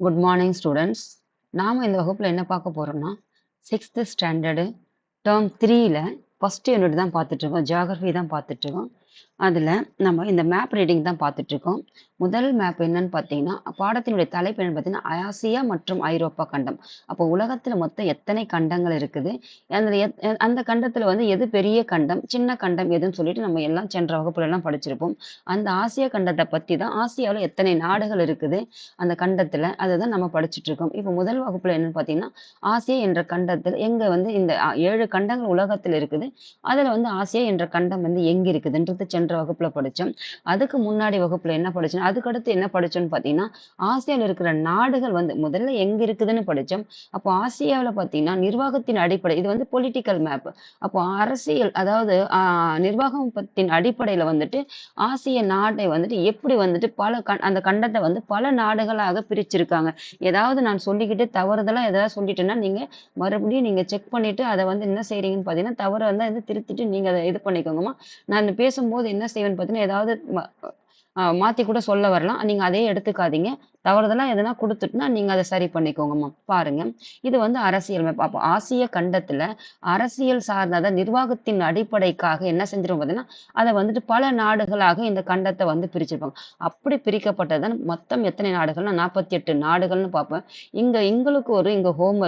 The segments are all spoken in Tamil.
குட் மார்னிங் ஸ்டூடெண்ட்ஸ் நாம் இந்த வகுப்பில் என்ன பார்க்க போகிறோம்னா சிக்ஸ்த்து ஸ்டாண்டர்டு டேர்ம் த்ரீயில் ஃபஸ்ட் யூனிட் தான் பார்த்துட்ருக்கோம் ஜியாகிரஃபி தான் பார்த்துட்ருக்கோம் அதில் நம்ம இந்த மேப் ரீடிங் தான் பார்த்துட்ருக்கோம் முதல் மேப் என்னன்னு பார்த்தீங்கன்னா பாடத்தினுடைய தலைப்பு என்னன்னு பார்த்தீங்கன்னா ஆசியா மற்றும் ஐரோப்பா கண்டம். அப்போ உலகத்தில் மொத்தம் எத்தனை கண்டங்கள் இருக்குது? அதில் எத் அந்த கண்டத்தில் வந்து எது பெரிய கண்டம் சின்ன கண்டம் எதுன்னு சொல்லிட்டு நம்ம எல்லாம் சென்ற வகுப்புலலாம் படிச்சிருப்போம். அந்த ஆசிய கண்டத்தை பற்றி தான் ஆசியாவில் எத்தனை நாடுகள் இருக்குது? அந்த கண்டத்தில் அதை தான் நம்ம படிச்சுட்ருக்கோம் இப்போ முதல் வகுப்பில் என்னன்னு பார்த்தீங்கன்னா ஆசியா என்ற கண்டத்தில் எங்கே வந்து இந்த ஏழு கண்டங்கள் உலகத்தில் இருக்குது? அதில் வந்து ஆசியா என்ற கண்டம் வந்து எங்கே இருக்குதுன்றது சென்ற வகுப்புல படித்தோம் அதுக்கு முன்னாடி வகுப்புல என்ன படிச்சோம் அதுக்கடுத்து என்ன படிச்சோம்னு பார்த்தீங்கன்னா ஆசியாவில் இருக்கிற நாடுகள் வந்து முதல்ல எங்கே இருக்குதுன்னு படித்தோம் அப்போ ஆசியாவில் பார்த்தீங்கன்னா நிர்வாகத்தின் அடிப்படை இது வந்து பொலிட்டிக்கல் மேப் அப்போ அரசியல் அதாவது நிர்வாகம் நிர்வாகத்தின் அடிப்படையில் வந்துட்டு ஆசிய நாட்டை வந்துட்டு எப்படி வந்துட்டு பல கண் அந்த கண்டத்தை வந்து பல நாடுகளாக பிரிச்சிருக்காங்க. ஏதாவது நான் சொல்லிக்கிட்டு தவறுதலா ஏதாவது சொல்லிட்டேன்னா நீங்க மறுபடியும் நீங்க செக் பண்ணிட்டு அதை வந்து என்ன செய்றீங்கன்னு பார்த்தீங்கன்னா தவறு வந்து திருத்திட்டு நீங்க அதை இது பண்ணிக்கோங்கம்மா. நான் பேசும்போது என்ன செய்வேன்னு பார்த்தீங்கன்னா ஏதாவது மாற்றி மாத்தி கூட சொல்ல வரலாம். நீங்க அதே எடுத்துக்காதீங்க. தவறுதலாக எதனா கொடுத்துட்டுனா நீங்க அதை சரி பண்ணிக்கோங்கம்மா பாருங்க. இது வந்து அரசியல் அப்போ ஆசிய கண்டத்துல அரசியல் சார்ந்த நிர்வாகத்தின் அடிப்படைக்காக என்ன செஞ்சிருவோம் பார்த்தீங்கன்னா அதை வந்துட்டு பல நாடுகளாக இந்த கண்டத்தை வந்து பிரிச்சிருப்பாங்க. அப்படி பிரிக்கப்பட்டதான் மொத்தம் எத்தனை நாடுகள்னா நாற்பத்தி எட்டு நாடுகள்னு பார்ப்பேன் இங்க எங்களுக்கு ஒரு இங்க ஹோம்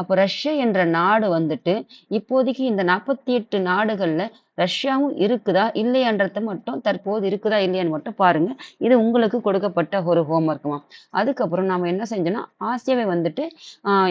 அப்போ ரஷ்யா என்ற நாடு வந்துட்டு இப்போதைக்கு இந்த நாற்பத்தி எட்டு நாடுகள்ல ரஷ்யாவும் இருக்குதா இல்லையான்றத மட்டும் தற்போது இருக்குதா இல்லையான்னு மட்டும் பாருங்க. இது உங்களுக்கு கொடுக்கப்பட்ட ஒரு ஹோம்ஒர்க்குமா அதுக்கப்புறம் நாம என்ன செஞ்சோம்னா ஆசியாவை வந்துட்டு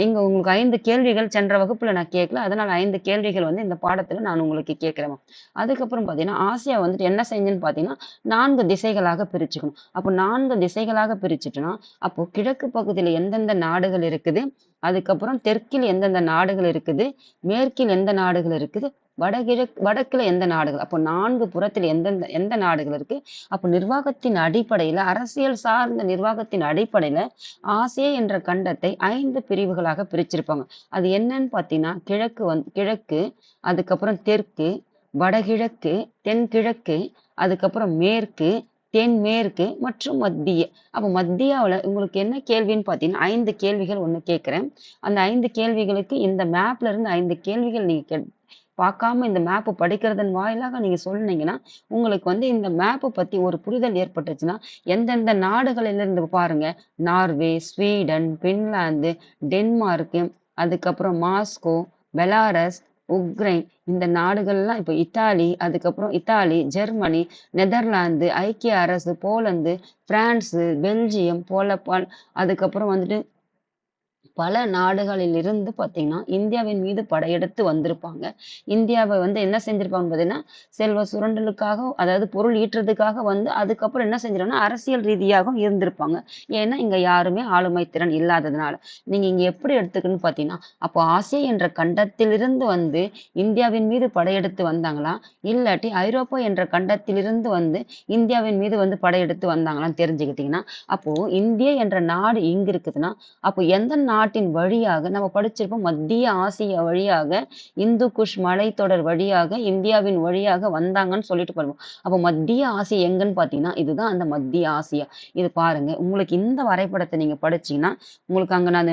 இங்கே இங்க உங்களுக்கு ஐந்து கேள்விகள் சென்ற வகுப்புல நான் கேட்கல அதனால ஐந்து கேள்விகள் வந்து இந்த பாடத்துல நான் உங்களுக்கு கேட்குறேன் அதுக்கப்புறம் பாத்தீங்கன்னா ஆசியா வந்துட்டு என்ன செஞ்சேன்னு பார்த்தீங்கன்னா நான்கு திசைகளாக பிரிச்சுக்கணும். அப்போ நான்கு திசைகளாக பிரிச்சுட்டோம்னா அப்போ கிழக்கு பகுதியில எந்தெந்த நாடுகள் இருக்குது? அதுக்கப்புறம் தெற்கில் எந்தெந்த நாடுகள் இருக்குது? மேற்கில் எந்த நாடுகள் இருக்குது? வடகிழக்கு வடக்குல எந்த நாடுகள்? அப்போ நான்கு புறத்தில் எந்தெந்த எந்த நாடுகள் இருக்கு? அப்போ நிர்வாகத்தின் அடிப்படையில அரசியல் சார்ந்த நிர்வாகத்தின் அடிப்படையில ஆசியா என்ற கண்டத்தை ஐந்து பிரிவுகளாக பிரிச்சிருப்பாங்க. அது என்னன்னு பார்த்தீங்கன்னா கிழக்கு வந்து கிழக்கு அதுக்கப்புறம் தெற்கு வடகிழக்கு தென்கிழக்கு அதுக்கப்புறம் மேற்கு தென்மேற்கு மற்றும் மத்திய. அப்போ மத்தியாவில் உங்களுக்கு என்ன கேள்வின்னு பார்த்தீங்கன்னா ஐந்து கேள்விகள் ஒன்று கேட்குறேன் அந்த ஐந்து கேள்விகளுக்கு இந்த மேப்ல இருந்து ஐந்து கேள்விகள் நீங்கள் கே பார்க்காம இந்த மேப்பு படிக்கிறதன் வாயிலாக நீங்க சொன்னீங்கன்னா உங்களுக்கு வந்து இந்த மேப்பை பத்தி ஒரு புரிதல் ஏற்பட்டுச்சுன்னா எந்தெந்த நாடுகளிலிருந்து பாருங்க. நார்வே ஸ்வீடன் பின்லாந்து டென்மார்க்கு அதுக்கப்புறம் மாஸ்கோ பெலாரஸ் உக்ரைன் இந்த நாடுகள்லாம் இப்போ இத்தாலி அதுக்கப்புறம் இத்தாலி ஜெர்மனி நெதர்லாந்து ஐக்கிய அரசு போலந்து பிரான்ஸு பெல்ஜியம் போல அதுக்கப்புறம் வந்துட்டு பல நாடுகளிலிருந்து பார்த்தீங்கன்னா இந்தியாவின் மீது படையெடுத்து வந்திருப்பாங்க. இந்தியாவை வந்து என்ன செஞ்சிருப்பாங்க பார்த்தீங்கன்னா செல்வ சுரண்டலுக்காக அதாவது பொருள் ஈட்டுறதுக்காக வந்து அதுக்கப்புறம் என்ன செஞ்சிருப்பாங்கன்னா அரசியல் ரீதியாகவும் இருந்திருப்பாங்க. ஏன்னா இங்கே யாருமே ஆளுமை திறன் இல்லாததுனால. நீங்க இங்க எப்படி எடுத்துக்கணும்னு பார்த்தீங்கன்னா அப்போ ஆசியா என்ற கண்டத்திலிருந்து வந்து இந்தியாவின் மீது படையெடுத்து வந்தாங்களா? இல்லாட்டி ஐரோப்பா என்ற கண்டத்திலிருந்து வந்து இந்தியாவின் மீது வந்து படையெடுத்து வந்தாங்களான்னு தெரிஞ்சுக்கிட்டீங்கன்னா அப்போ இந்தியா என்ற நாடு இங்கே இருக்குதுன்னா அப்போ எந்த நாடு நாட்டின் வழியாக நம்ம படிச்சிருப்போம் மத்திய ஆசியா வழியாக இந்து குஷ் மலைத்தொடர் வழியாக இந்தியாவின் வழியாக வந்தாங்கன்னு சொல்லிட்டு பாருங்க அப்போ மத்திய ஆசியா எங்கன்னு பார்த்தீங்கன்னா இதுதான் அந்த மத்திய ஆசியா. இது பாருங்க உங்களுக்கு இந்த வரைபடத்தை நீங்க படிச்சீங்கன்னா உங்களுக்கு அங்க நான்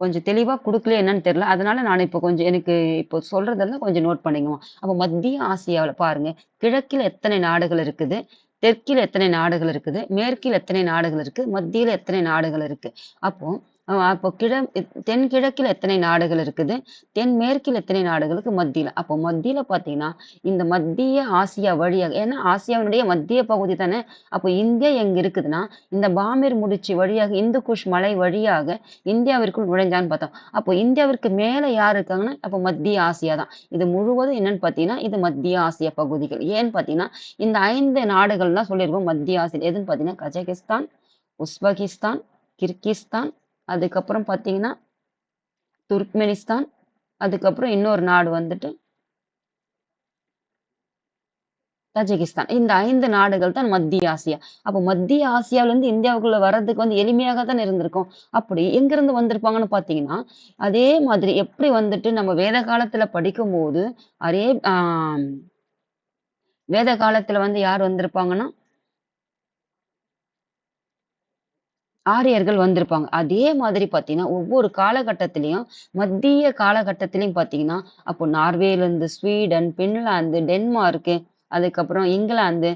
கொஞ்சம் தெளிவா கொடுக்கல என்னன்னு தெரியல. அதனால நான் இப்போ கொஞ்சம் எனக்கு இப்போ சொல்றதெல்லாம் கொஞ்சம் நோட் பண்ணிக்குவோம். அப்போ மத்திய ஆசியாவில் பாருங்க கிழக்கில் எத்தனை நாடுகள் இருக்குது? தெற்கில் எத்தனை நாடுகள் இருக்குது? மேற்கில் எத்தனை நாடுகள் இருக்கு? மத்தியில் எத்தனை நாடுகள் இருக்கு? அப்போ அப்போ கிழ தென்கிழக்கில் எத்தனை நாடுகள் இருக்குது? தென்மேற்கில் எத்தனை நாடுகளுக்கு மத்தியில்? அப்போ மத்தியில் பார்த்தீங்கன்னா இந்த மத்திய ஆசியா வழியாக ஏன்னா ஆசியாவினுடைய மத்திய பகுதி தானே? அப்போ இந்தியா எங்கே இருக்குதுன்னா இந்த பாமீர் முடிச்சு வழியாக இந்து குஷ் மலை வழியாக இந்தியாவிற்குள் நுழைஞ்சான்னு பார்த்தோம். அப்போ இந்தியாவிற்கு மேலே யார் இருக்காங்கன்னா அப்போ மத்திய ஆசியா தான். இது முழுவதும் என்னன்னு பார்த்தீங்கன்னா இது மத்திய ஆசிய பகுதிகள். ஏன்னு பார்த்தீங்கன்னா இந்த ஐந்து நாடுகள்லாம் சொல்லியிருக்கோம் மத்திய ஆசியா. எதுன்னு பார்த்தீங்கன்னா கஜகிஸ்தான் உஸ்பகிஸ்தான் கிர்கிஸ்தான் அதுக்கப்புறம் பார்த்தீங்கன்னா துர்க்மெனிஸ்தான் அதுக்கப்புறம் இன்னொரு நாடு வந்துட்டு தஜிகிஸ்தான். இந்த ஐந்து நாடுகள் தான் மத்திய ஆசியா. அப்போ மத்திய ஆசியாவிலேருந்து இந்தியாவுக்குள்ள வர்றதுக்கு வந்து எளிமையாக தான் இருந்திருக்கும். அப்படி எங்கிருந்து வந்திருப்பாங்கன்னு பார்த்தீங்கன்னா அதே மாதிரி எப்படி வந்துட்டு நம்ம வேத காலத்துல படிக்கும் போது அதே வேத காலத்துல வந்து யார் வந்திருப்பாங்கன்னா ஆரியர்கள் வந்திருப்பாங்க. அதே மாதிரி பார்த்தீங்கன்னா, ஒவ்வொரு காலகட்டத்திலையும் மத்திய காலகட்டத்திலையும் பார்த்தீங்கன்னா, அப்போ நார்வேலேருந்து ஸ்வீடன், பின்லாந்து, டென்மார்க்கு, அதுக்கப்புறம் இங்கிலாந்து,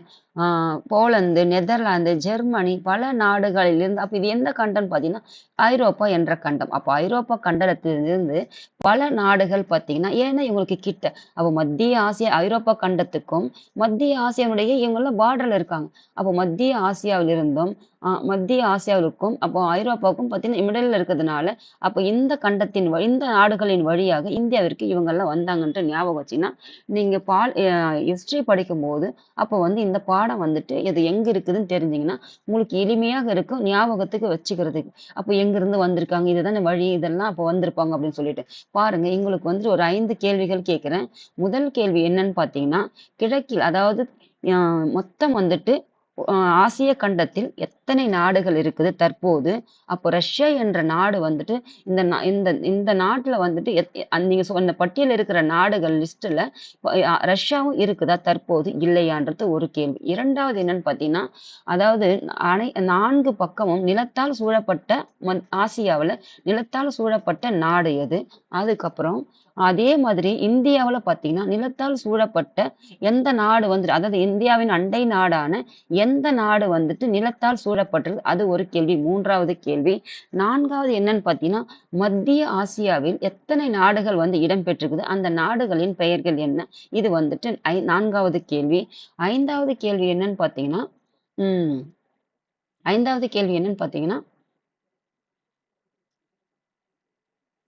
போலந்து, நெதர்லாந்து, ஜெர்மனி பல நாடுகளிலிருந்து அப்போ இது எந்த கண்டம்னு பார்த்தீங்கன்னா, ஐரோப்பா என்ற கண்டம். அப்போ ஐரோப்பா கண்டத்திலிருந்து பல நாடுகள் பார்த்தீங்கன்னா ஏன்னா இவங்களுக்கு கிட்ட. அப்போ மத்திய ஆசியா ஐரோப்பா கண்டத்துக்கும், மத்திய ஆசியாவுடைய இவங்கலாம் பார்டர்ல இருக்காங்க. அப்போ மத்திய ஆசியாவிலிருந்தும், மத்திய ஆசியாவிற்கும், அப்போ ஐரோப்பாவுக்கும் பார்த்தீங்கன்னா மிடில்ல இருக்கிறதுனால, அப்போ இந்த கண்டத்தின் வழி இந்த நாடுகளின் வழியாக இந்தியாவிற்கு இவங்கெல்லாம் வந்தாங்கன்ட்டு ஞாபகம் வச்சுன்னா நீங்கள் பால் ஹிஸ்ட்ரி படிக்கும் படிக்கும்போது, அப்போ வந்து இந்த பால் பாடம் வந்துட்டு இது எங்க இருக்குதுன்னு தெரிஞ்சீங்கன்னா, உங்களுக்கு எளிமையாக இருக்கும் ஞாபகத்துக்கு வச்சுக்கிறதுக்கு. அப்போ எங்கிருந்து வந்திருக்காங்க, இதுதானே வழி, இதெல்லாம் அப்போ வந்திருப்பாங்க அப்படின்னு சொல்லிட்டு. பாருங்க எங்களுக்கு வந்து ஒரு ஐந்து கேள்விகள் கேட்குறேன் முதல் கேள்வி என்னன்னு பார்த்தீங்கன்னா, கிழக்கில் அதாவது மொத்தம் வந்துட்டு ஆசிய கண்டத்தில் எத்தனை நாடுகள் இருக்குது தற்போது? அப்போ ரஷ்யா என்ற நாடு வந்துட்டு இந்த இந்த இந்த நாட்டில் வந்துட்டு எத் எ நீங்க சொன்ன பட்டியல்ல இருக்கிற நாடுகள் லிஸ்ட்ல ரஷ்யாவும் இருக்குதா தற்போது? இல்லையான்றது ஒரு கேள்வி. இரண்டாவது என்னன்னு பார்த்தீங்கன்னா, அதாவது அனை நான்கு பக்கமும் நிலத்தால் சூழப்பட்ட மத் ஆசியாவில் நிலத்தால் சூழப்பட்ட நாடு எது? அதுக்கப்புறம் அதே மாதிரி இந்தியாவில் பார்த்தீங்கன்னா, நிலத்தால் சூழப்பட்ட எந்த நாடு வந்துட்டு அதாவது இந்தியாவின் அண்டை நாடான எந்த நாடு வந்துட்டு நிலத்தால் சூழப்பட்டிருக்கு? அது ஒரு கேள்வி. மூன்றாவது கேள்வி. நான்காவது என்னன்னு பார்த்தீங்கன்னா, மத்திய ஆசியாவில் எத்தனை நாடுகள் வந்து இடம்பெற்றிருக்குது அந்த நாடுகளின் பெயர்கள் என்ன? இது வந்துட்டு ஐ நான்காவது கேள்வி. ஐந்தாவது கேள்வி என்னன்னு பார்த்தீங்கன்னா, ஐந்தாவது கேள்வி என்னன்னு பார்த்தீங்கன்னா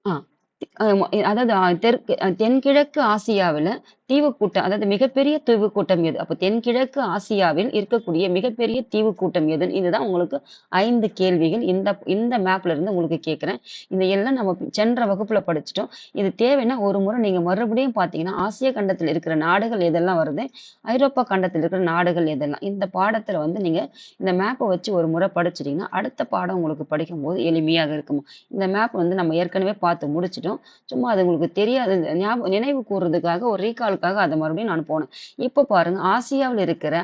ஆ. அதாவது தெற்கு தென்கிழக்கு ஆசியாவில தீவுக்கூட்டம் அதாவது மிகப்பெரிய தீவுக்கூட்டம் எது? அப்போ தென்கிழக்கு ஆசியாவில் இருக்கக்கூடிய மிகப்பெரிய தீவு கூட்டம் எதுன்னு இதுதான் உங்களுக்கு ஐந்து கேள்விகள். இந்த இந்த மேப்ல இருந்து உங்களுக்கு கேட்குறேன் இந்த எல்லாம் நம்ம சென்ற வகுப்புல படிச்சுட்டோம். இது தேவைன்னா ஒரு முறை நீங்க மறுபடியும் பார்த்தீங்கன்னா, ஆசிய கண்டத்தில் இருக்கிற நாடுகள் எதெல்லாம் வருது? ஐரோப்பா கண்டத்தில் இருக்கிற நாடுகள் எதெல்லாம்? இந்த பாடத்துல வந்து நீங்க இந்த மேப்பை வச்சு ஒரு முறை படிச்சிட்டீங்கன்னா அடுத்த பாடம் உங்களுக்கு படிக்கும் போது எளிமையாக இருக்கும். இந்த மேப் வந்து நம்ம ஏற்கனவே பார்த்து முடிச்சிட்டோம் சும்மா அது உங்களுக்கு தெரியாது ஞாபகம் நினைவு கூறுறதுக்காக ஒரு ரீகாலுக்காக அதை மறுபடியும் நான் போனேன். இப்போ பாருங்க ஆசியாவில் இருக்கிற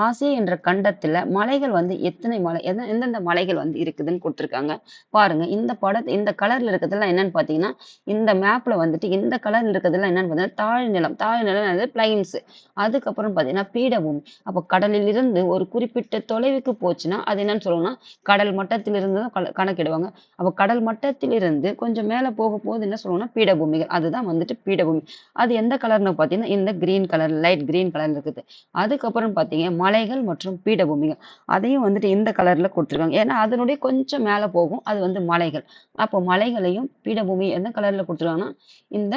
ஆசியா என்ற கண்டத்துல மலைகள் வந்து எத்தனை மலை எந்த எந்தெந்த மலைகள் வந்து இருக்குதுன்னு கொடுத்துருக்காங்க பாருங்க இந்த பட இந்த கலர்ல இருக்கிறதுலாம் என்னன்னு பார்த்தீங்கன்னா, இந்த மேப்ல வந்துட்டு இந்த கலர்ல இருக்கிறதுலாம் என்னன்னு பார்த்தீங்கன்னா, தாழ்நிலம். தாழ்நிலம் அது பிளைன்ஸ். அதுக்கப்புறம் பார்த்தீங்கன்னா, பீடபூமி. அப்போ கடலிலிருந்து ஒரு குறிப்பிட்ட தொலைவுக்கு போச்சுன்னா, அது என்னன்னு சொல்லணும்னா கடல் மட்டத்திலிருந்து தான் கணக்கிடுவாங்க. அப்போ கடல் மட்டத்திலிருந்து கொஞ்சம் மேல போகும்போது என்ன சொல்லணும்னா பீடபூமிகள். அதுதான் வந்துட்டு பீடபூமி. அது எந்த கலர்னு பார்த்தீங்கன்னா, இந்த green colour light green colour இருக்குது. அதுக்கப்புறம் பார்த்தீங்க மலைகள் மற்றும் பீடபூமிகள். அதையும் வந்துட்டு இந்த கலர்ல குடுத்துருக்காங்க. ஏன்னா, அதனுடைய கொஞ்சம் மேல போகும். அது வந்து மலைகள். அப்போ மலைகளையும் பீடபூமி எந்த கலர்ல குடுத்துருக்காங்கன்னா, இந்த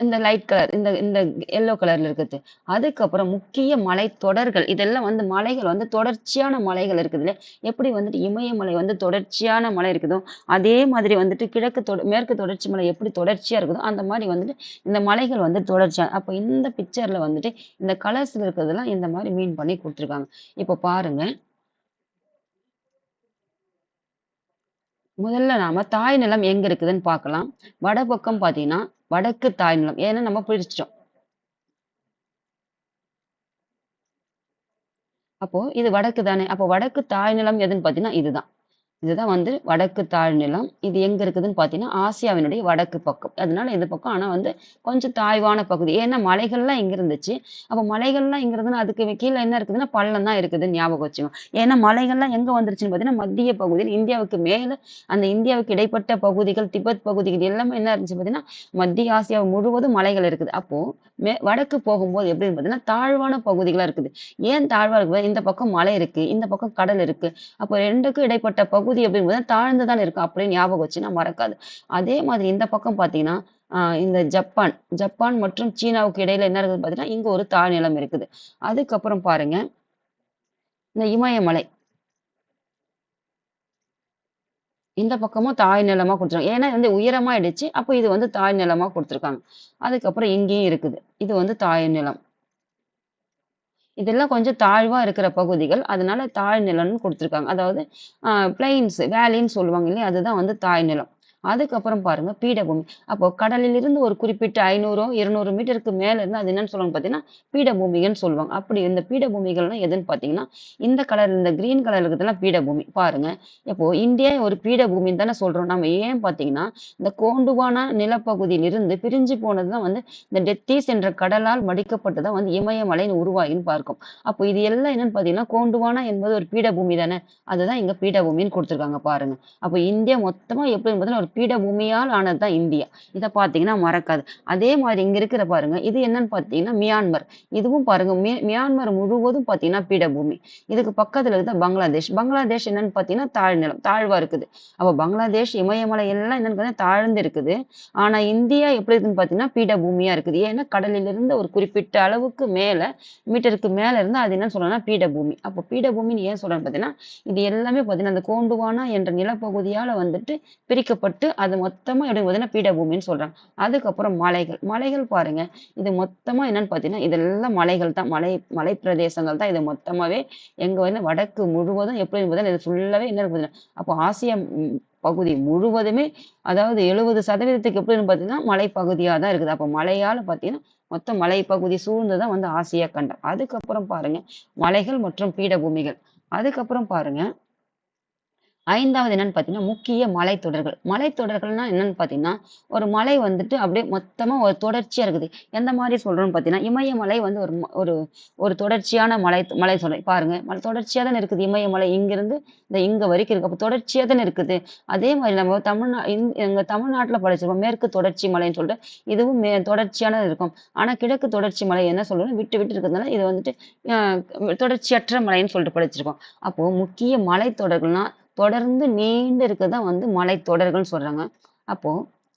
இந்த லைட் கலர் இந்த இந்த எல்லோ கலர்ல இருக்குது. அதுக்கப்புறம் முக்கிய மலை தொடர்கள் இதெல்லாம் வந்து மலைகள் வந்து தொடர்ச்சியான மலைகள் இருக்குது இல்லையா? எப்படி வந்துட்டு இமயமலை வந்து தொடர்ச்சியான மலை இருக்குதோ, அதே மாதிரி வந்துட்டு கிழக்கு தொட மேற்கு தொடர்ச்சி மலை எப்படி தொடர்ச்சியா இருக்குதோ, அந்த மாதிரி வந்துட்டு இந்த மலைகள் வந்து தொடர்ச்சியா அப்போ இந்த பிக்சர்ல வந்துட்டு இந்த கலர்ஸ்ல இருக்கிறதெல்லாம் இந்த மாதிரி மீன் பண்ணி கொடுத்துருக்காங்க இப்போ பாருங்க. முதல்ல நாம தாய் நிலம் எங்க இருக்குதுன்னு பார்க்கலாம். வடபக்கம் பார்த்தீங்கன்னா, வடக்கு தாய் நிலம். ஏன்னா நம்ம பிரிச்சுட்டோம். அப்போ இது வடக்கு தானே. அப்போ வடக்கு தாய் நிலம் எதுன்னு பாத்தீங்கன்னா இதுதான். இதுதான் வந்து வடக்கு தாழ்நிலம். இது எங்க இருக்குதுன்னு பார்த்தீங்கன்னா, ஆசியாவினுடைய வடக்கு பக்கம். அதனால இந்த பக்கம் ஆனா வந்து கொஞ்சம் தாழ்வான பகுதி. ஏன்னா மலைகள்லாம் இங்க இருந்துச்சு. அப்ப மலைகள்லாம் இங்க இருந்ததுன்னா, அதுக்கு கீழே என்ன இருக்குதுன்னா, பள்ளம் தான் இருக்குதுன்னு ஞாபகம் வச்சுக்கோங்க. ஏன்னா மலைகள்லாம் எங்க வந்துருச்சுன்னு பார்த்தீங்கன்னா, மத்திய பகுதியில் இந்தியாவுக்கு மேல அந்த இந்தியாவுக்கு இடைப்பட்ட பகுதிகள், திபெத் பகுதிகள் எல்லாமே என்ன இருந்துச்சு பார்த்தீங்கன்னா, மத்திய ஆசியா முழுவதும் மலைகள் இருக்குது. அப்போ மே வடக்கு போகும்போது எப்படின்னு பார்த்தீங்கன்னா, தாழ்வான பகுதிகளா இருக்குது. ஏன் தாழ்வா இருக்குது? இந்த பக்கம் மலை இருக்கு. இந்த பக்கம் கடல் இருக்கு. அப்போ ரெண்டுக்கும் இடைப்பட்ட பகுதி அப்படிங்கும்போது தாழ்ந்து தான் இருக்கும். அப்படின்னு ஞாபகம் வச்சுன்னா மறக்காது. அதே மாதிரி இந்த பக்கம் பார்த்தீங்கன்னா, இந்த ஜப்பான், ஜப்பான் மற்றும் சீனாவுக்கு இடையில என்ன இருக்குதுன்னு பார்த்தீங்கன்னா, இங்க ஒரு தாழ்நிலம் இருக்குது. அதுக்கப்புறம் பாருங்க. இந்த இமயமலை. இந்த பக்கமும் தாய் நிலமா கொடுத்துருக்காங்க ஏன்னா வந்து உயரமாயிடுச்சு. அப்போ இது வந்து தாய் நிலமா கொடுத்துருக்காங்க அதுக்கப்புறம் இங்கேயும் இருக்குது. இது வந்து தாய் நிலம். இதெல்லாம் கொஞ்சம் தாழ்வா இருக்கிற பகுதிகள். அதனால தாழ் நிலம்னு அதாவது பிளைன்ஸ் வேலின்னு சொல்லுவாங்க இல்லையா? அதுதான் வந்து தாய் நிலம். அதுக்கப்புறம் பாருங்க பீடபூமி. அப்போ கடலிலிருந்து ஒரு குறிப்பிட்ட ஐநூறோ இருநூறு மீட்டருக்கு மேல இருந்து அது என்னன்னு சொல்லுவாங்க பார்த்தீங்கன்னா பீடபூமிகள்னு சொல்லுவாங்க. அப்படி இந்த பீடபூமிகள்னா எதுன்னு பார்த்தீங்கன்னா இந்த கலர் இந்த கிரீன் கலர் இருக்கிறதுலாம் பீடபூமி. பாருங்க இப்போ இந்தியா ஒரு பீடபூமின்னு தானே சொல்றோம். நம்ம ஏன் பார்த்தீங்கன்னா இந்த கோண்டுவானா நிலப்பகுதியிலிருந்து பிரிஞ்சு போனது தான் வந்து இந்த டெத்தீஸ் என்ற கடலால் மடிக்கப்பட்டுதான் வந்து இமயமலைன்னு உருவாகின்னு பார்க்கும். அப்போ இது எல்லாம் என்னன்னு பார்த்தீங்கன்னா கோண்டுவானா என்பது ஒரு பீடபூமி தானே. அதுதான் இங்க பீடபூமின்னு கொடுத்துருக்காங்க பாருங்க. அப்போ இந்தியா மொத்தமா எப்படி பார்த்தீங்கன்னா ஒரு பீடபூமியால் ஆனது தான் இந்தியா. இதை பார்த்தீங்கன்னா மறக்காது. அதே மாதிரி இங்க இருக்கிற பாருங்க இது என்னன்னு பார்த்தீங்கன்னா மியான்மர். இதுவும் பாருங்க மியான்மர் முழுவதும் பார்த்தீங்கன்னா பீடபூமி. இதுக்கு பக்கத்துல இருக்குது பங்களாதேஷ். பங்களாதேஷ் என்னன்னு பார்த்தீங்கன்னா தாழ்நிலம் தாழ்வா இருக்குது. அப்போ பங்களாதேஷ் இமயமலை எல்லாம் என்னன்னு பார்த்தீங்கன்னா தாழ்ந்து இருக்குது. ஆனா இந்தியா எப்படி இருக்குன்னு பார்த்தீங்கன்னா பீடபூமியா இருக்குது. ஏன்னா கடலிலிருந்து ஒரு குறிப்பிட்ட அளவுக்கு மேல மீட்டருக்கு மேல இருந்து அது என்னன்னு சொல்லணும்னா பீடபூமி. அப்போ பீடபூமின்னு ஏன் சொல்றேன்னு பார்த்தீங்கன்னா இது எல்லாமே பார்த்தீங்கன்னா அந்த கோண்டுவானா என்ற நிலப்பகுதியால வந்துட்டு பிரிக்கப்பட்டு அது மொத்தமா எப்படி பார்த்தீங்கன்னா பீடபூமின்னு சொல்றாங்க. அதுக்கப்புறம் மலைகள். மலைகள் பாருங்க. இது மொத்தமா என்னன்னு பார்த்தீங்கன்னா இதெல்லாம் மலைகள் தான். மலை மலை பிரதேசங்கள் தான். இது மொத்தமாவே எங்க வந்து வடக்கு முழுவதும் எப்படி பார்த்தீங்கன்னா இது ஃபுல்லாவே என்ன பார்த்தீங்கன்னா அப்போ ஆசியா பகுதி முழுவதுமே அதாவது எழுபது சதவீதத்துக்கு எப்படின்னு பார்த்தீங்கன்னா மலைப்பகுதியாக தான் இருக்குது. அப்போ மலையால பார்த்தீங்கன்னா மொத்தம் மலைப்பகுதி சூழ்ந்து தான் வந்து ஆசியா கண்டம். அதுக்கப்புறம் பாருங்க. மலைகள் மற்றும் பீடபூமிகள். அதுக்கப்புறம் பாருங்க. ஐந்தாவது என்னன்னு பார்த்தீங்கன்னா முக்கிய மலைத்தொடர்கள். மலைத்தொடர்கள்னா என்னன்னு பார்த்தீங்கன்னா ஒரு மலை வந்துட்டு அப்படியே மொத்தமாக ஒரு தொடர்ச்சியாக இருக்குது. எந்த மாதிரி சொல்கிறோம்னு பார்த்தீங்கன்னா இமயமலை வந்து ஒரு ஒரு ஒரு தொடர்ச்சியான மலை மலை சொல்ல பாருங்க மலை தொடர்ச்சியாக தானே இருக்குது. இமயமலை இங்கிருந்து இந்த இங்கே வரைக்கும் இருக்கு. அப்போ தொடர்ச்சியாக தானே இருக்குது. அதே மாதிரி நம்ம தமிழ்நா இந் தமிழ்நாட்டில் தமிழ்நாட்டுல படிச்சிருப்போம். மேற்கு தொடர்ச்சி மலைன்னு சொல்லிட்டு இதுவும் மே தொடர்ச்சியானது இருக்கும். ஆனால் கிழக்கு தொடர்ச்சி மலை என்ன சொல்லணும் விட்டு விட்டு இருக்கிறதுனால இது வந்துட்டு தொடர்ச்சியற்ற மலைன்னு சொல்லிட்டு படிச்சிருக்கோம் அப்போது முக்கிய மலைத்தொடர்கள்னால் தொடர்ந்து நீண்டு இருக்கதான் வந்து மலை தொடர்கள்னு சொல்றாங்க. அப்போ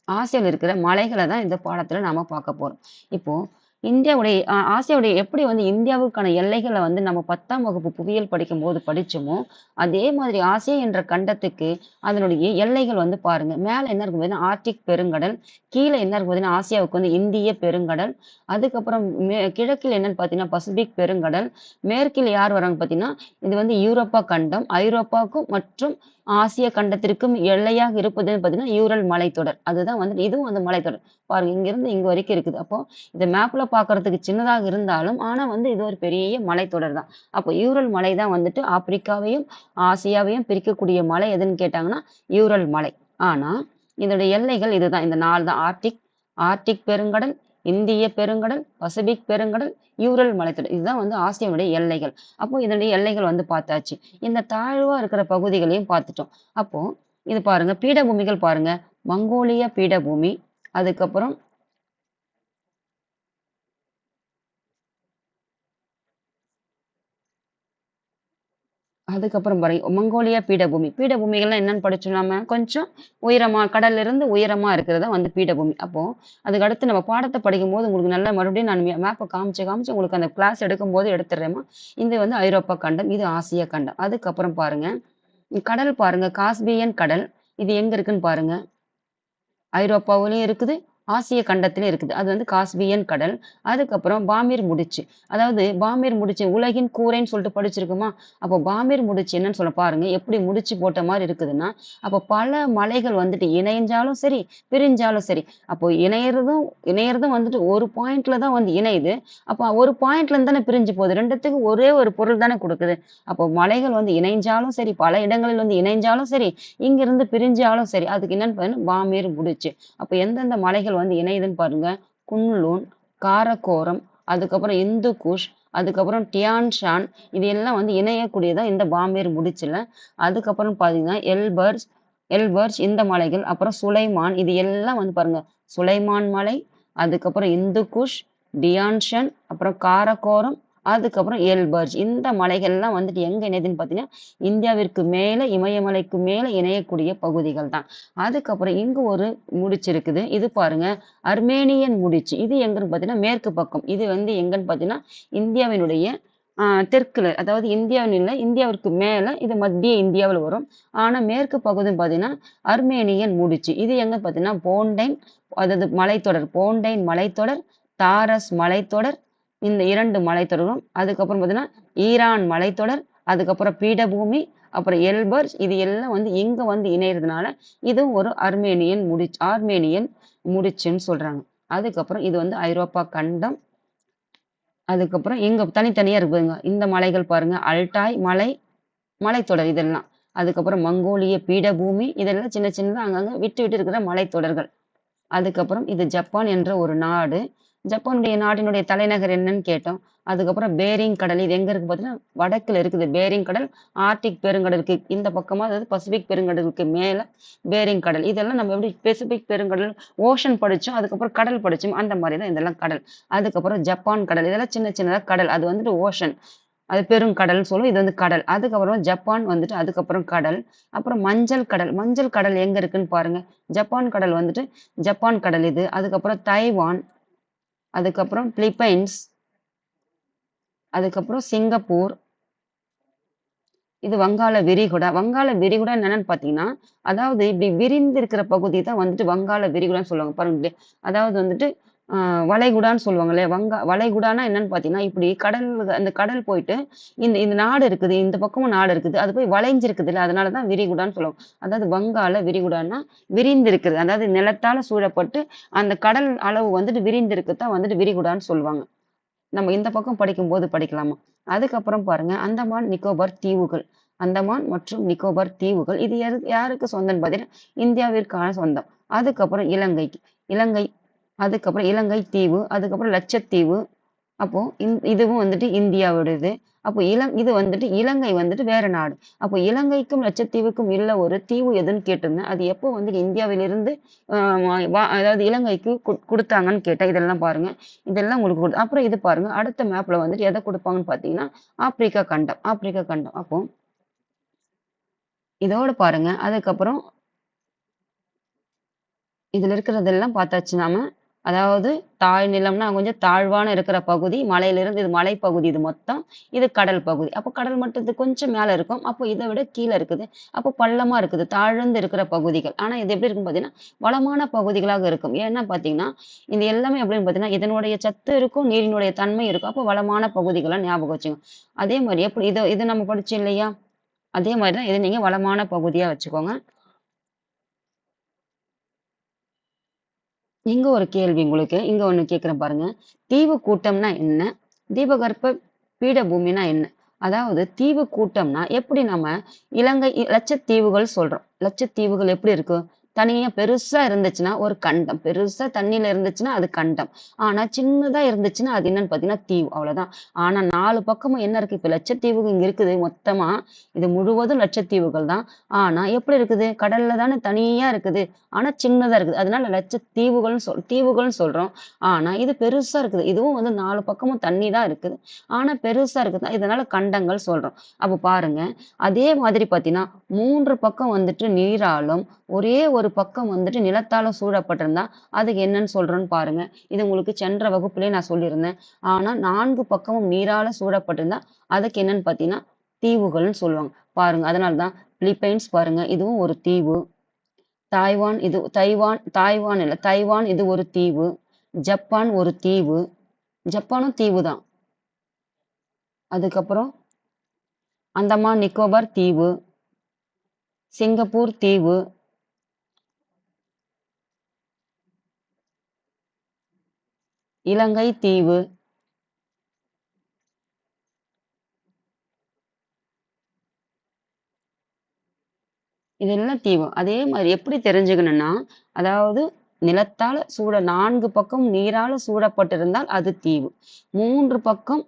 ஆசியாவில் இருக்கிற மலைகளை தான் இந்த பாடத்துல நாம பார்க்க போறோம். இப்போ இந்தியாவுடைய ஆசியாவுடைய எப்படி வந்து இந்தியாவுக்கான எல்லைகளை வந்து நம்ம பத்தாம் வகுப்பு புவியியல் படிக்கும் போது படிச்சோமோ அதே மாதிரி ஆசியா என்ற கண்டத்துக்கு அதனுடைய எல்லைகள் வந்து பாருங்க. மேல என்ன இருக்கும் பார்த்தீங்கன்னா ஆர்டிக் பெருங்கடல் கீழே என்ன இருக்கும் பார்த்தீங்கன்னா ஆசியாவுக்கு வந்து இந்திய பெருங்கடல் அதுக்கப்புறம் மே கிழக்கில் என்னன்னு பார்த்தீங்கன்னா பசிபிக் பெருங்கடல் மேற்கில் யார் வராங்க பார்த்தீங்கன்னா இது வந்து யூரோப்பா கண்டம் ஐரோப்பாவுக்கும் மற்றும் ஆசிய கண்டத்திற்கும் எல்லையாக இருப்பதுன்னு பார்த்தீங்கன்னா யூரல் மலைத்தொடர். அதுதான் வந்து இதுவும் அந்த மலைத்தொடர். பாருங்க இங்கிருந்து இங்க வரைக்கும் இருக்குது. அப்போ இந்த மேப்ல பார்க்கிறதுக்கு சின்னதாக இருந்தாலும் ஆனா வந்து இது ஒரு பெரிய மலைத்தொடர் தான். அப்போ யூரல் மலை தான் வந்துட்டு ஆப்பிரிக்காவையும் ஆசியாவையும் பிரிக்கக்கூடிய மலை எதுன்னு கேட்டாங்கன்னா யூரல் மலை. ஆனா இதோட எல்லைகள் இதுதான். இந்த நாலு தான். ஆர்டிக் ஆர்டிக் பெருங்கடல் இந்திய பெருங்கடல் பசிபிக் பெருங்கடல் யூரல் மலைத்தொடர். இதுதான் வந்து ஆசியாவுடைய எல்லைகள். அப்போ இதனுடைய எல்லைகள் வந்து பார்த்தாச்சு. இந்த தாழ்வா இருக்கிற பகுதிகளையும் பார்த்துட்டோம். அப்போ இது பாருங்க பீடபூமிகள் பாருங்க. மங்கோலிய பீடபூமி அதுக்கப்புறம் அதுக்கப்புறம் பாருங்க மங்கோலியா பீடபூமி. பீடபூமிகள்லாம் என்னன்னு படிச்சோம் கொஞ்சம் உயரமா கடல்ல இருந்து உயரமா இருக்கிறத வந்து பீடபூமி. அப்போ அதுக்கு அடுத்து நம்ம பாடத்தை படிக்கும் போது உங்களுக்கு நல்லா மறுபடியும் நான் மேப்பை காமிச்சு காமிச்சு உங்களுக்கு அந்த கிளாஸ் எடுக்கும் போது எடுத்துடுறேமா இது வந்து ஐரோப்பா கண்டம் இது ஆசியா கண்டம். அதுக்கப்புறம் பாருங்க கடல் பாருங்க காஸ்பியன் கடல். இது எங்க இருக்குன்னு பாருங்க. ஐரோப்பாவிலையும் இருக்குது. ஆசிய கண்டத்திலே இருக்குது. அது வந்து காஸ்பியன் கடல். அதுக்கப்புறம் பாமீர் முடிச்சு. அதாவது பாமீர் முடிச்சு உலகின் கூரைன்னு சொல்லிட்டு படிச்சிருக்குமா? அப்போ பாமீர் முடிச்சு என்னன்னு சொல்ல பாருங்க. எப்படி முடிச்சு போட்ட மாதிரி இருக்குதுன்னா அப்போ பல மலைகள் வந்துட்டு இணைஞ்சாலும் சரி பிரிஞ்சாலும் சரி அப்போ இணையறதும் இணையறதும் வந்துட்டு ஒரு பாயிண்ட்ல தான் வந்து இணையுது. அப்போ ஒரு பாயிண்ட்ல இருந்து தானே பிரிஞ்சு போகுது. ரெண்டுத்துக்கும் ஒரே ஒரு பொருள் தானே கொடுக்குது. அப்போ மலைகள் வந்து இணைஞ்சாலும் சரி பல இடங்களில் வந்து இணைஞ்சாலும் சரி இங்கிருந்து பிரிஞ்சாலும் சரி அதுக்கு என்னன்னு பாமீர் முடிச்சு. அப்போ எந்தெந்த மலைகள் வந்து இணையுதுன்னு பாருங்க. குன்லூன் காரக்கோரம் அதுக்கப்புறம் இந்து குஷ் அதுக்கப்புறம் டியான் ஷான் இது எல்லாம் வந்து இணையக்கூடியதான் இந்த பாம்பேர் முடிச்சில். அதுக்கப்புறம் பார்த்தீங்கன்னா எல்பர்ஸ் எல்பர்ஸ் இந்த மலைகள் அப்புறம் சுலைமான் இது எல்லாம் வந்து பாருங்க. சுலைமான் மலை அதுக்கப்புறம் இந்து குஷ் டியான்ஷன் அப்புறம் காரக்கோரம் அதுக்கப்புறம் எல்பர்ஜ் இந்த மலைகள்லாம் வந்துட்டு எங்க இணையதுன்னு பார்த்தீங்கன்னா இந்தியாவிற்கு மேலே இமயமலைக்கு மேலே இணையக்கூடிய பகுதிகள் தான். அதுக்கப்புறம் இங்கே ஒரு முடிச்சு இருக்குது. இது பாருங்க அர்மேனியன் முடிச்சு. இது எங்கன்னு பார்த்தீங்கன்னா மேற்கு பக்கம். இது வந்து எங்கன்னு பார்த்தீங்கன்னா இந்தியாவினுடைய தெற்குல அதாவது இந்தியாவில் இல்லை இந்தியாவிற்கு மேலே இது மத்திய இந்தியாவில் வரும். ஆனால் மேற்கு பகுதின்னு பார்த்தீங்கன்னா அர்மேனியன் முடிச்சு. இது எங்கே பார்த்தீங்கன்னா போண்டைன் அதாவது மலைத்தொடர் போண்டைன் மலைத்தொடர் தாரஸ் மலைத்தொடர் இந்த இரண்டு மலைத்தொடரும். அதுக்கப்புறம் பார்த்தீங்கன்னா ஈரான் மலைத்தொடர் அதுக்கப்புறம் பீடபூமி அப்புறம் எல்பர்ஸ் இது எல்லாம் வந்து இங்க வந்து இணையறதுனால இதுவும் ஒரு அர்மேனியன் முடிச்சு ஆர்மேனியன் முடிச்சுன்னு சொல்றாங்க. அதுக்கப்புறம் இது வந்து ஐரோப்பா கண்டம். அதுக்கப்புறம் இங்க தனித்தனியா இருக்குதுங்க இந்த மலைகள் பாருங்க. அல்டாய் மலை மலைத்தொடர் இதெல்லாம். அதுக்கப்புறம் மங்கோலிய பீடபூமி இதெல்லாம் சின்ன சின்னதா அங்கங்க விட்டு விட்டு இருக்கிற மலைத்தொடர்கள். அதுக்கப்புறம் இது ஜப்பான் என்ற ஒரு நாடு. ஜப்பானுடைய நாட்டினுடைய தலைநகர் என்னன்னு கேட்டோம். அதுக்கப்புறம் பேரிங் கடல் இது எங்க இருக்கு பார்த்தீங்கன்னா வடக்குல இருக்குது. பேரிங் கடல் ஆர்டிக் பெருங்கடலுக்கு இந்த பக்கமா அதாவது பசிபிக் பெருங்கடலுக்கு மேல பேரிங் கடல். இதெல்லாம் நம்ம எப்படி பெசிபிக் பெருங்கடல் ஓஷன் படிச்சோம் அதுக்கப்புறம் கடல் படிச்சோம். அந்த மாதிரி தான் இதெல்லாம் கடல். அதுக்கப்புறம் ஜப்பான் கடல். இதெல்லாம் சின்ன சின்னதாக கடல். அது வந்துட்டு ஓஷன். அது பெருங்கடல் சொல்லும் இது வந்து கடல். அதுக்கப்புறம் ஜப்பான் வந்துட்டு அதுக்கப்புறம் கடல். அப்புறம் மஞ்சள் கடல். மஞ்சள் கடல் எங்க இருக்குன்னு பாருங்க. ஜப்பான் கடல் வந்துட்டு ஜப்பான் கடல் இது. அதுக்கப்புறம் தைவான். அதுக்கப்புறம் பிலிப்பைன்ஸ். அதுக்கப்புறம் சிங்கப்பூர். இது வங்காள விரிகுடா. வங்காள விரிகுடா என்னன்னு பாத்தீங்கன்னா அதாவது இப்படி விரிந்து இருக்கிற பகுதி தான் வந்துட்டு வங்காள விரிகுடான்னு சொல்லுவாங்க. பாருங்க. அதாவது வந்துட்டு வளைகுடான்னு சொல்லுவாங்களே வங்கா வளைகுடானா என்னன்னு பார்த்தீங்கன்னா இப்படி கடல் அந்த கடல் போயிட்டு இந்த இந்த நாடு இருக்குது இந்த பக்கமும் நாடு இருக்குது அது போய் வளைஞ்சிருக்குது இல்லை அதனாலதான் விரிகுடான்னு சொல்லுவாங்க. அதாவது வங்காள விரிகுடான்னா விரிந்திருக்குது அதாவது நிலத்தால சூழப்பட்டு அந்த கடல் அளவு வந்துட்டு விரிந்திருக்கு தான் வந்துட்டு விரிகுடான்னு சொல்லுவாங்க. நம்ம இந்த பக்கம் படிக்கும்போது படிக்கலாமா? அதுக்கப்புறம் பாருங்க அந்தமான் நிக்கோபார் தீவுகள். அந்தமான் மற்றும் நிக்கோபார் தீவுகள் இது யாரு யாருக்கு சொந்தம்னு பார்த்தீங்கன்னா இந்தியாவிற்கான சொந்தம். அதுக்கப்புறம் இலங்கைக்கு. இலங்கை அதுக்கப்புறம் இலங்கை தீவு அதுக்கப்புறம் லட்சத்தீவு அப்போ இதுவும் வந்துட்டு இந்தியாவோடது அப்போ இலங் இது வந்துட்டு இலங்கை வந்துட்டு வேற நாடு. அப்போ இலங்கைக்கும் லட்சத்தீவுக்கும் இல்லை ஒரு தீவு எதுன்னு கேட்டிருந்தேன். அது எப்போ வந்துட்டு இந்தியாவிலிருந்து வா- அதாவது இலங்கைக்கு கொடுத்தாங்கன்னு கேட்டேன். இதெல்லாம் பாருங்க. இதெல்லாம் உங்களுக்கு கொடு அப்புறம் இது பாருங்க. அடுத்த மேப்ல வந்துட்டு எதை கொடுப்பாங்கன்னு பார்த்தீங்கன்னா ஆப்பிரிக்கா கண்டம் ஆப்பிரிக்கா கண்டம். அப்போ இதோட பாருங்க. அதுக்கப்புறம் இதுல இருக்கிறதெல்லாம் பார்த்தாச்சு நாம. அதாவது தாழ் நிலம்னா கொஞ்சம் தாழ்வான இருக்கிற பகுதி மலையிலிருந்து இது மலைப்பகுதி இது மொத்தம் இது கடல் பகுதி. அப்போ கடல் மட்டத்துக்கு கொஞ்சம் மேலே இருக்கும். அப்போ இதை விட கீழே இருக்குது. அப்போ பள்ளமாக இருக்குது. தாழ்ந்து இருக்கிற பகுதிகள். ஆனால் இது எப்படி இருக்கும் பார்த்தீங்கன்னா வளமான பகுதிகளாக இருக்கும். ஏன்னா பார்த்தீங்கன்னா இது எல்லாமே எப்படின்னு பார்த்தீங்கன்னா இதனுடைய சத்து இருக்கும் நீரினுடைய தன்மை இருக்கும். அப்போ வளமான பகுதிகளை ஞாபகம் வச்சுங்க அதே மாதிரி எப்படி இதை இது நம்ம படிச்சோம் இல்லையா? அதே மாதிரி தான் இதை நீங்கள் வளமான பகுதியாக வச்சுக்கோங்க. இங்க ஒரு கேள்வி உங்களுக்கு இங்க ஒண்ணு கேக்குறேன் பாருங்க. தீவு கூட்டம்னா என்ன? தீபகற்ப பீடபூமினா என்ன? அதாவது தீவு கூட்டம்னா எப்படி நம்ம இலங்கை லட்சத்தீவுகள் சொல்றோம். லட்சத்தீவுகள் எப்படி இருக்கு? தனியா பெருசா இருந்துச்சுன்னா ஒரு கண்டம். பெருசா தண்ணியில இருந்துச்சுன்னா அது கண்டம். ஆனா சின்னதா இருந்துச்சுன்னா அது என்னன்னு பாத்தீங்கன்னா தீவு. அவ்வளவுதான். ஆனா நாலு பக்கமும் என்ன இருக்கு? இப்ப லட்சத்தீவு இங்க இருக்குது. மொத்தமா இது முழுவதும் லட்சத்தீவுகள் தான். ஆனா எப்படி இருக்குது? கடல்ல தானே தனியா இருக்குது. ஆனா சின்னதா இருக்குது. அதனால லட்சத்தீவுகள்னு சொல் தீவுகள்னு சொல்றோம். ஆனா இது பெருசா இருக்குது. இதுவும் வந்து நாலு பக்கமும் தண்ணி தான் இருக்குது. ஆனா பெருசா இருக்குது. இதனால கண்டங்கள் சொல்றோம். அப்ப பாருங்க. அதே மாதிரி பாத்தீங்கன்னா மூன்று பக்கம் வந்துட்டு நீராலும் ஒரே ஒரு ஒரு பக்கம் வந்துட்டு நிலத்தால சூழப்பட்டிருந்தா அதுக்கு என்னன்னு சொல்றோம்னு பாருங்க. இது உங்களுக்கு சென்ற வகுப்புலேயே நான் சொல்லியிருந்தேன். ஆனா நான்கு பக்கமும் நீரால சூழப்பட்டிருந்தா அதுக்கு என்னன்னு பாத்தீங்கன்னா தீவுகள்னு சொல்லுவாங்க. பாருங்க அதனாலதான் பிலிப்பைன்ஸ் பாருங்க இதுவும் ஒரு தீவு. தாய்வான் இது தைவான் தாய்வான் இல்லை தைவான் இது ஒரு தீவு. ஜப்பான் ஒரு தீவு. ஜப்பானும் தீவு தான் அதுக்கப்புறம் அந்தமான் நிக்கோபார் தீவு. சிங்கப்பூர் தீவு. இலங்கை தீவு. இதெல்லாம் தீவு? அதே மாதிரி எப்படி தெரிஞ்சுக்கணும்னா அதாவது நிலத்தால சூட நான்கு பக்கம் நீரால சூடப்பட்டிருந்தால் அது தீவு. மூன்று பக்கம்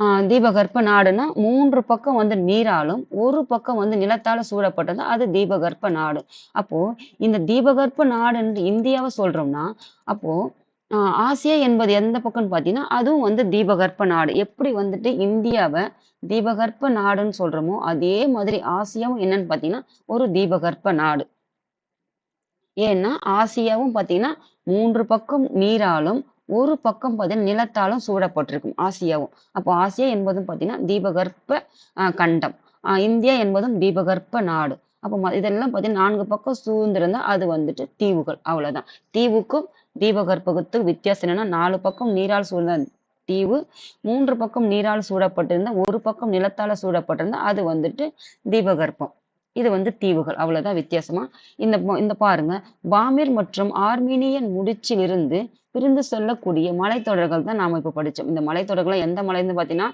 ஆஹ் தீபகற்ப நாடுனா மூன்று பக்கம் வந்து நீராலும் ஒரு பக்கம் வந்து நிலத்தால சூழப்பட்டது அது தீபகற்ப நாடு. அப்போ இந்த தீபகற்ப நாடுன்னு இந்தியாவை சொல்றோம்னா அப்போ ஆசியா என்பது எந்த பக்கம்னு பார்த்தீங்கன்னா அதுவும் வந்து தீபகற்ப நாடு. எப்படி வந்துட்டு இந்தியாவை தீபகற்ப நாடுன்னு சொல்றோமோ அதே மாதிரி ஆசியாவும் என்னன்னு பார்த்தீங்கன்னா ஒரு தீபகற்ப நாடு. ஏன்னா ஆசியாவும் பார்த்தீங்கன்னா மூன்று பக்கம் நீராலும் ஒரு பக்கம் பார்த்தீங்கன்னா நிலத்தாலும் சூடப்பட்டிருக்கும் ஆசியாவும். அப்போ ஆசியா என்பதும் பார்த்தீங்கன்னா தீபகற்ப கண்டம். இந்தியா என்பதும் தீபகற்ப நாடு. அப்போ ம- இதெல்லாம் பார்த்தீங்கன்னா நான்கு பக்கம் சூழ்ந்திருந்தா அது வந்துட்டு தீவுகள். அவ்வளவுதான். தீவுக்கும் தீபகற்பகத்துக்கும் வித்தியாசம் என்னன்னா நாலு பக்கம் நீரால் சூழ்ந்த தீவு மூன்று பக்கம் நீரால் சூடப்பட்டிருந்தா ஒரு பக்கம் நிலத்தால சூடப்பட்டிருந்தா அது வந்துட்டு தீபகற்பம். இது வந்து தீவுகள். அவ்வளவுதான் வித்தியாசமா. இந்த இந்த பாருங்க. பாமிர் மற்றும் ஆர்மீனியன் முடிச்சிலிருந்து பிரிந்து சொல்லக்கூடிய மலைத்தொடர்கள் தான் நாம இப்போ படித்தோம் இந்த மலைத்தொடர்கள் எந்த மலைன்னு பார்த்தீங்கன்னா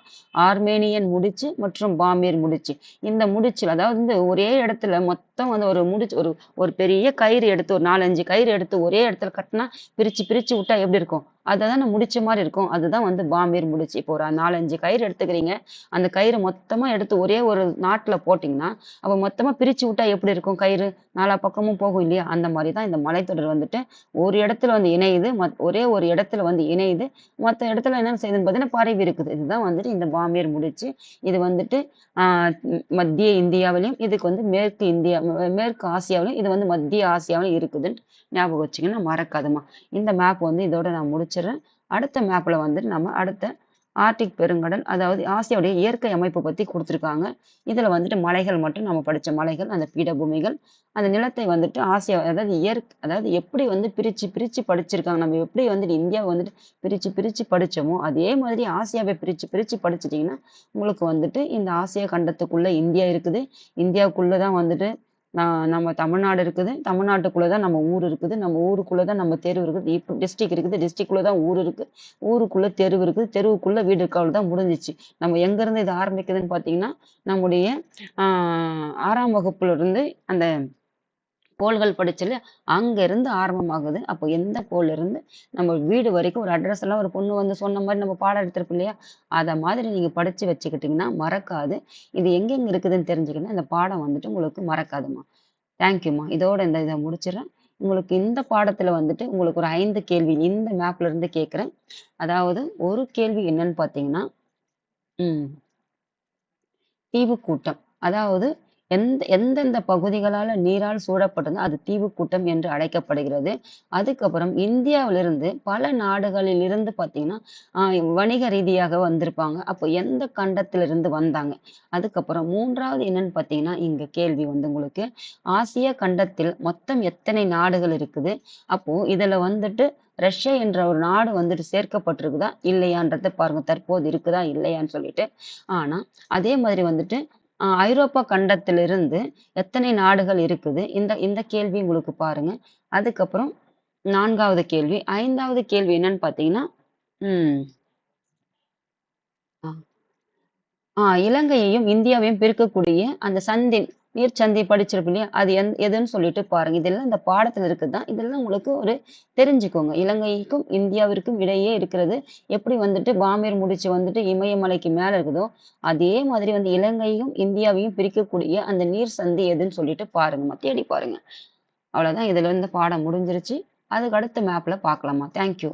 ஆர்மேனியன் முடிச்சு மற்றும் பாமீர் முடிச்சு. இந்த முடிச்சில் அதாவது வந்து ஒரே இடத்துல மொத்தம் வந்து ஒரு முடிச்சு ஒரு ஒரு பெரிய கயிறு எடுத்து ஒரு நாலஞ்சு கயிறு எடுத்து ஒரே இடத்துல கட்டினா பிரிச்சு பிரிச்சு விட்டா எப்படி இருக்கும்? அதை தான் நான் முடிச்ச மாதிரி இருக்கும். அதுதான் வந்து பாம்பீர் முடிச்சு. இப்போ ஒரு நாலஞ்சு கயிறு எடுத்துக்கிறீங்க. அந்த கயிறு மொத்தமாக எடுத்து ஒரே ஒரு நாட்டில் போட்டிங்கன்னா அப்போ மொத்தமாக பிரித்து விட்டா எப்படி இருக்கும் கயிறு? நாலா பக்கமும் போகும் இல்லையா? அந்த மாதிரி தான் இந்த மலைத்தொடர் வந்துட்டு ஒரு இடத்துல வந்து இணையுது. மத்- ஒரே ஒரு இடத்துல வந்து இணையுது. மற்ற இடத்துல என்ன செய்யுதுன்னு பார்த்தீங்கன்னா பரவி இருக்குது. இதுதான் வந்துட்டு இந்த பாம்பீர் முடிச்சு. இது வந்துட்டு மத்திய இந்தியாவிலையும் இதுக்கு வந்து மேற்கு இந்தியா மேற்கு ஆசியாவிலையும் இது வந்து மத்திய ஆசியாவிலும் இருக்குதுன்னு ஞாபகம் வச்சுக்கணும் மறக்காதமா இந்த மேப் வந்து இதோட நான் முடிச்சு முடிச்சிடுறேன் அடுத்த மேப்பில் வந்துட்டு நம்ம அடுத்த ஆர்டிக் பெருங்கடல் அதாவது ஆசியாவுடைய இயற்கை அமைப்பு பற்றி கொடுத்துருக்காங்க. இதில் வந்துட்டு மலைகள் மட்டும் நம்ம படித்த மலைகள் அந்த பீடபூமிகள் அந்த நிலத்தை வந்துட்டு ஆசியா அதாவது இயற்கை அதாவது எப்படி வந்து பிரித்து பிரித்து படிச்சிருக்காங்க நம்ம எப்படி வந்துட்டு இந்தியாவை வந்துட்டு பிரித்து பிரித்து படித்தோமோ அதே மாதிரி ஆசியாவை பிரித்து பிரித்து படிச்சிட்டிங்கன்னா உங்களுக்கு வந்துட்டு இந்த ஆசியா கண்டத்துக்குள்ளே இந்தியா இருக்குது. இந்தியாவுக்குள்ளே தான் வந்துட்டு நான் நம்ம தமிழ்நாடு இருக்குது. தமிழ்நாட்டுக்குள்ளதான் நம்ம ஊர் இருக்குது. நம்ம ஊருக்குள்ளதான் நம்ம தெரு இருக்குது. இப்போ டிஸ்ட்ரிக் இருக்குது. டிஸ்ட்ரிக்ட்குள்ளதான் ஊர் இருக்கு. ஊருக்குள்ள தெருவு இருக்குது. தெருவுக்குள்ள வீடு இருக்காவில் தான் முடிஞ்சிச்சு. நம்ம எங்க இருந்து இது ஆரம்பிக்குதுன்னு பாத்தீங்கன்னா நம்முடைய ஆஹ் ஆறாம் வகுப்புல இருந்து அந்த கோள்கள் படிச்சல அங்க இருந்து ஆரம்பமாகுது. அப்போ எந்த கோள்ல இருந்து நம்ம வீடு வரைக்கும் ஒரு அட்ரஸ் எல்லாம் ஒரு பொண்ணு வந்து சொன்ன மாதிரி நம்ம பாடம் எடுத்திருப்போம் இல்லையா? அதை மாதிரி நீங்கள் படித்து வச்சுக்கிட்டிங்கன்னா மறக்காது. இது எங்கெங்கே இருக்குதுன்னு தெரிஞ்சுக்கினா இந்த பாடம் வந்துட்டு உங்களுக்கு மறக்காதுமா தேங்க்யூம்மா இதோட இந்த இதை முடிச்சிடுறேன். உங்களுக்கு இந்த பாடத்தில் வந்துட்டு உங்களுக்கு ஒரு ஐந்து கேள்வி இந்த மேப்ல இருந்து அதாவது ஒரு கேள்வி என்னன்னு பார்த்தீங்கன்னா தீவு கூட்டம். அதாவது எந்த எந்தெந்த பகுதிகளால் நீரால் சூழப்பட்டதோ அது தீவு கூட்டம் என்று அழைக்கப்படுகிறது. அதுக்கப்புறம் இந்தியாவிலிருந்து பல நாடுகளில் இருந்து வணிக ரீதியாக வந்திருப்பாங்க. அப்போ எந்த கண்டத்திலிருந்து வந்தாங்க? அதுக்கப்புறம் மூன்றாவது என்னன்னு பார்த்தீங்கன்னா இங்க கேள்வி வந்து உங்களுக்கு. ஆசிய கண்டத்தில் மொத்தம் எத்தனை நாடுகள் இருக்குது? அப்போ இதுல வந்துட்டு ரஷ்யா என்ற ஒரு நாடு வந்துட்டு சேர்க்கப்பட்டிருக்குதா? இல்லையான்றதை பாருங்க. தற்போது இருக்குதா? இல்லையான்னு சொல்லிட்டு. ஆனா அதே மாதிரி வந்துட்டு ஐரோப்பா கண்டத்திலிருந்து எத்தனை நாடுகள் இருக்குது? இந்த இந்த கேள்வி உங்களுக்கு பாருங்க. அதுக்கப்புறம் நான்காவது கேள்வி. ஐந்தாவது கேள்வி என்னன்னு பார்த்தீங்கன்னா ஆ. இலங்கையையும் இந்தியாவையும் பிரிக்கக்கூடிய அந்த சந்தி நீர்ச்சந்தி படிச்சிருப்போம் இல்லையா? அது எந் எதுன்னு சொல்லிட்டு பாருங்க. இதெல்லாம் இந்த பாடத்துல இருக்குதான். இதெல்லாம் உங்களுக்கு ஒரு தெரிஞ்சுக்கோங்க. இலங்கைக்கும் இந்தியாவிற்கும் இடையே இருக்கிறது. எப்படி வந்துட்டு பாமீர் முடிச்சு வந்துட்டு இமயமலைக்கு மேல இருக்குதோ அதே மாதிரி வந்து இலங்கையும் இந்தியாவையும் பிரிக்கக்கூடிய அந்த நீர் சந்தி எதுன்னு சொல்லிட்டு பாருங்கம்மா தேடி பாருங்க. அவ்வளவுதான். இதுல இருந்து பாடம் முடிஞ்சிருச்சு. அதுக்கு அடுத்த மேப்ல பார்க்கலாமா? தேங்க்யூ